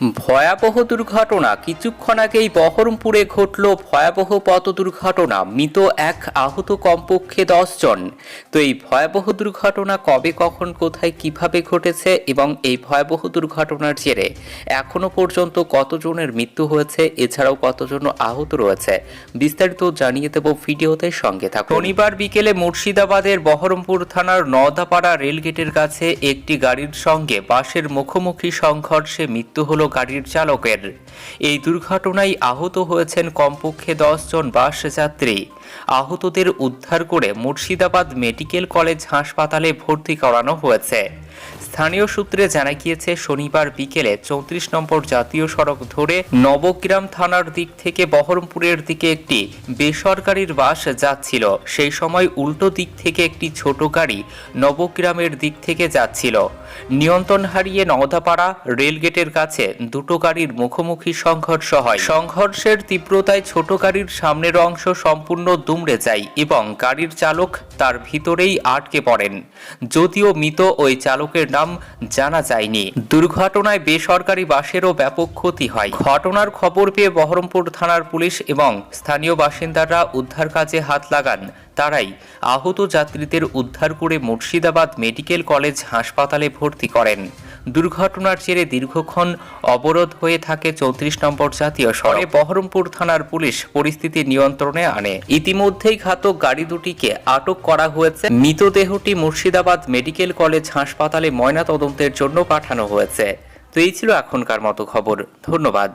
ভয়াবহ দুর্ঘটনা। কিছুক্ষণ আগেই বহরমপুরে ঘটল ভয়াবহ পথ দুর্ঘটনা। মৃত এক আহত কমপক্ষে জন। তো এই ভয়াবহ দুর্ঘটনা কবে, কখন, কোথায়, কীভাবে ঘটেছে এবং এই ভয়াবহ দুর্ঘটনার জেরে এখনও পর্যন্ত কতজনের মৃত্যু হয়েছে? এছাড়াও কতজন আহত রয়েছে? বিস্তারিত জানিয়ে দেব ভিডিওতে সঙ্গে থাকুন। শনিবার বিকেলে মুর্শিদাবাদের বহরমপুর থানার নওদাপাড়া রেলগেটের কাছে একটি গাড়ির সঙ্গে বাসের মুখোমুখি সংঘর্ষে মৃত্যু হলো গাড়ির চালকের। এই দুর্ঘটনায় আহত হয়েছেন কমপক্ষে জন বাস যাত্রী আহতদের উদ্ধার করে মুর্শিদাবাদ মেডিকেল কলেজ হাসপাতালে ভর্তি করানো হয়েছে। স্থানীয় সূত্রে জানা গিয়েছে, শনিবার বিকেলে চৌত্রিশ নম্বর জাতীয় সড়ক ধরে নবগ্রাম থানার দিক থেকে বহরমপুরের দিকে একটি বেসরকারির বাস যাচ্ছিল। সেই সময় উল্টো দিক থেকে একটি ছোট গাড়ি নবগ্রামের দিক থেকে যাচ্ছিল। নিয়ন্ত্রণ হারিয়ে নওদাপাড়া রেলগেটের কাছে দুটো গাড়ির মুখোমুখি সংঘর্ষ হয়। সংঘর্ষের তীব্রতায় ছোট গাড়ির সামনের অংশ সম্পূর্ণ দুমড়ে যায় এবং গাড়ির চালক তার ভিতরেই আটকে পড়েন। যদিও মৃত ওই চালকের নাম জানা যায়নি। দুর্ঘটনায় বেসরকারি বাসেরও ব্যাপক ক্ষতি হয়। ঘটনার খবর পেয়ে বহরমপুর থানার পুলিশ এবং স্থানীয় বাসিন্দারা উদ্ধার কাজে হাত লাগান। তারাই আহত যাত্রীদের উদ্ধার করে মুর্শিদাবাদ মেডিকেল কলেজ হাসপাতালে ভর্তি করেন। দুর্ঘটনার জেরে দীর্ঘক্ষণ অবরোধ হয়ে থাকে চৌত্রিশ নম্বর জাতীয় সড়কে। বহরমপুর থানার পুলিশ পরিস্থিতি নিয়ন্ত্রণে আনে। ইতিমধ্যেই ঘাতক গাড়ি দুটিকে আটক করা হয়েছে। মৃতদেহটি মুর্শিদাবাদ মেডিকেল কলেজ হাসপাতালে ময়নাতদন্তের জন্য পাঠানো হয়েছে। তো এই ছিল এখনকার মতো খবর। ধন্যবাদ।